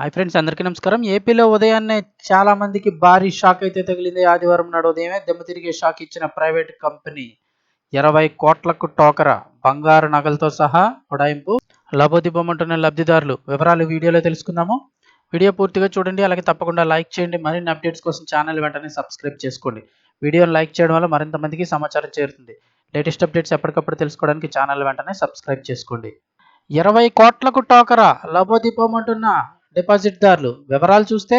Hi friends అందరికీ నమస్కారం. ఏపీలో ఉదయాన్నే చాలా మందికి భారీ షాక్ అయితే తగిలింది. ఆదివారం నాడు ఉదయమే దెమ్మ తిరిగే షాక్ ఇచ్చిన ప్రైవేట్ కంపెనీ ఇరవై కోట్లకు టోకర. బంగారు నగలతో సహా ఉడాయింపు లబోదిబ్బమంటున్న లబ్ధిదారులు. వివరాలు వీడియోలో తెలుసుకుందాము. వీడియో పూర్తిగా చూడండి అలాగే తప్పకుండా లైక్ చేయండి. మరిన్ని అప్డేట్స్ కోసం ఛానల్ వెంటనే సబ్స్క్రైబ్ చేసుకోండి. వీడియోని లైక్ చేయడం వల్ల మరింత మందికి సమాచారం చేరుతుంది. లేటెస్ట్ అప్డేట్స్ ఎప్పటికప్పుడు తెలుసుకోవడానికి ఛానల్ వెంటనే సబ్స్క్రైబ్ చేసుకోండి. ఇరవై కోట్లకు టోకరా. లబోదిబ్బమంటున్న డిపాజిట్దారులు వివరాలు చూస్తే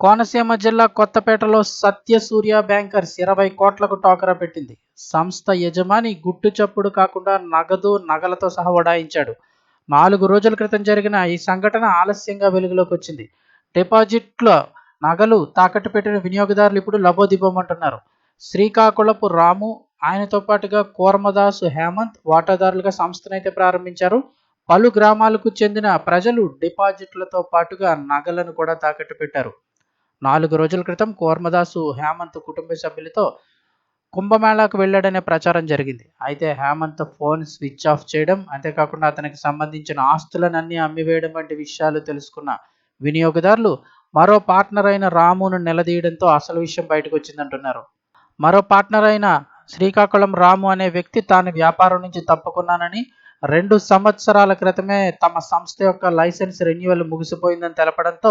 కోనసీమ జిల్లా కొత్తపేటలో సత్యసూర్య బ్యాంకర్స్ ఇరవై కోట్లకు టోకరా పెట్టింది. సంస్థ యజమాని గుట్టు చప్పుడు కాకుండా నగదు నగలతో సహా ఉడాయించాడు నాలుగు రోజుల క్రితం జరిగిన ఈ సంఘటన ఆలస్యంగా వెలుగులోకి వచ్చింది. డిపాజిట్లో నగలు తాకట్టు పెట్టిన వినియోగదారులు ఇప్పుడు లబోదిబోమంటున్నారు. శ్రీకాకుళపు రాము ఆయనతో పాటుగా కూర్మదాసు హేమంత్ వాటాదారులుగా సంస్థనైతే ప్రారంభించారు. పలు గ్రామాలకు చెందిన ప్రజలు డిపాజిట్లతో పాటుగా నగలను కూడా తాకట్టు పెట్టారు నాలుగు రోజుల క్రితం కోర్మదాసు హేమంత్ కుటుంబ సభ్యులతో కుంభమేళాకు వెళ్ళాడనే ప్రచారం జరిగింది. అయితే హేమంత్ ఫోన్ స్విచ్ ఆఫ్ చేయడం అంతేకాకుండా అతనికి సంబంధించిన ఆస్తులనన్నీ అమ్మివేయడం వంటి విషయాలు తెలుసుకున్న వినియోగదారులు మరో పార్ట్నర్ అయిన రామును నిలదీయడంతో అసలు విషయం బయటకు వచ్చిందంటున్నారు మరో పార్ట్నర్ అయిన శ్రీకాకుళం రాము అనే వ్యక్తి తాను వ్యాపారం నుంచి తప్పుకున్నానని రెండు సంవత్సరాల క్రితమే తమ సంస్థ యొక్క లైసెన్స్ రెన్యువల్ ముగిసిపోయిందని తెలపడంతో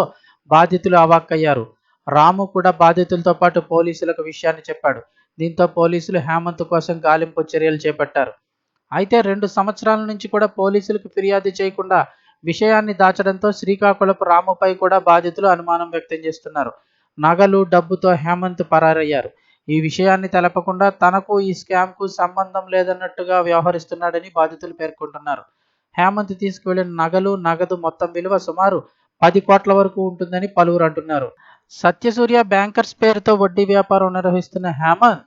బాధితులు అవాక్కయ్యారు. రాము కూడా బాధితులతో పాటు పోలీసులకు విషయాన్ని చెప్పాడు. దీంతో పోలీసులు హేమంత్ కోసం గాలింపు చర్యలు చేపట్టారు. అయితే రెండు సంవత్సరాల నుంచి కూడా పోలీసులకు ఫిర్యాదు చేయకుండా విషయాన్ని దాచడంతో శ్రీకాకుళపు రాముపై కూడా బాధితులు అనుమానం వ్యక్తం చేస్తున్నారు. నగలు డబ్బుతో హేమంత్ పరారయ్యారు. ఈ విషయాన్ని తెలపకుండా తనకు ఈ స్కామ్కు సంబంధం లేదన్నట్టుగా వ్యవహరిస్తున్నాడని బాధితులు పేర్కొంటున్నారు. హేమంత్ తీసుకువెళ్ళిన నగలు నగదు మొత్తం విలువ సుమారు పది కోట్ల వరకు ఉంటుందని పలువురు అంటున్నారు. సత్యసూర్య బ్యాంకర్స్ పేరుతో వడ్డీ వ్యాపారం నిర్వహిస్తున్న హేమంత్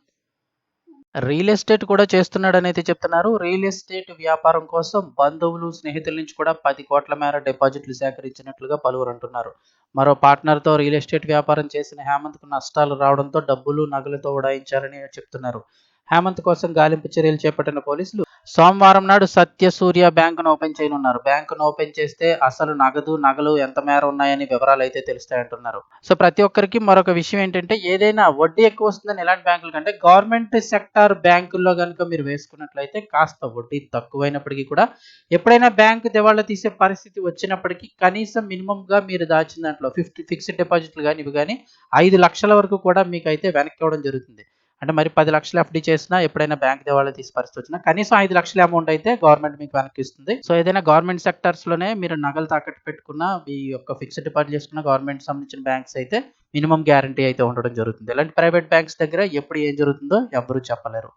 రియల్ ఎస్టేట్ కూడా చేస్తున్నాడని అయితే చెప్తున్నారు. రియల్ ఎస్టేట్ వ్యాపారం కోసం బంధువులు స్నేహితుల నుంచి కూడా పది కోట్ల మేర డిపాజిట్లు సేకరించినట్లుగా పలువురు అంటున్నారు. మరో పార్ట్నర్తో రియల్ ఎస్టేట్ వ్యాపారం చేసిన హేమంత్కు నష్టాలు రావడంతో డబ్బులు నగలతో ఉడాయించారని చెప్తున్నారు. హేమంత్ కోసం గాలింపు చర్యలు చేపట్టిన పోలీసులు సోమవారం నాడు సత్యసూర్య బ్యాంకును ఓపెన్ చేయనున్నారు. బ్యాంకును ఓపెన్ చేస్తే అసలు నగదు నగలు ఎంత మేర ఉన్నాయని వివరాలు అయితే తెలుస్తాయంటున్నారు. సో ప్రతి ఒక్కరికి మరొక విషయం ఏంటంటే ఏదైనా వడ్డీ ఎక్కువ వస్తుందని ఎలాంటి బ్యాంకులు కంటే గవర్నమెంట్ సెక్టార్ బ్యాంకుల్లో కనుక మీరు వేసుకున్నట్లయితే కాస్త వడ్డీ తక్కువైనప్పటికీ కూడా ఎప్పుడైనా బ్యాంకు దివాళా తీసే పరిస్థితి వచ్చినప్పటికీ కనీసం మినిమంగా మీరు దాచిన దాంట్లో ఫిఫ్టీ ఫిక్స్డ్ డిపాజిట్లు కానీ ఇవి కానీ ఐదు లక్షల వరకు కూడా మీకు అయితే వెనక్కి ఇవ్వడం జరుగుతుంది. అంటే మరి పది లక్షలు ఎఫ్డీ చేసినా ఎప్పుడైనా బ్యాంక్ దివాళా తీసి పరిస్థితి వచ్చినా కనీసం ఐదు లక్షల అమౌంట్ అయితే గవర్నమెంట్ మీకు వెనక్కి ఇస్తుంది. సో ఏదైనా గవర్నమెంట్ సెక్టర్స్లోనే మీరు నగలు తాకట్టు పెట్టుకున్న మీ యొక్క ఫిక్స్డ్ డిపాజిట్ చేసుకున్న గవర్నమెంట్ సంబంధించిన బ్యాంక్స్ అయితే మినిమం గ్యారంటీ అయితే ఉండడం జరుగుతుంది. ఇలాంటి ప్రైవేట్ బ్యాంక్స్ దగ్గర ఎప్పుడు ఏం జరుగుతుందో ఎవరు చెప్పలేరు.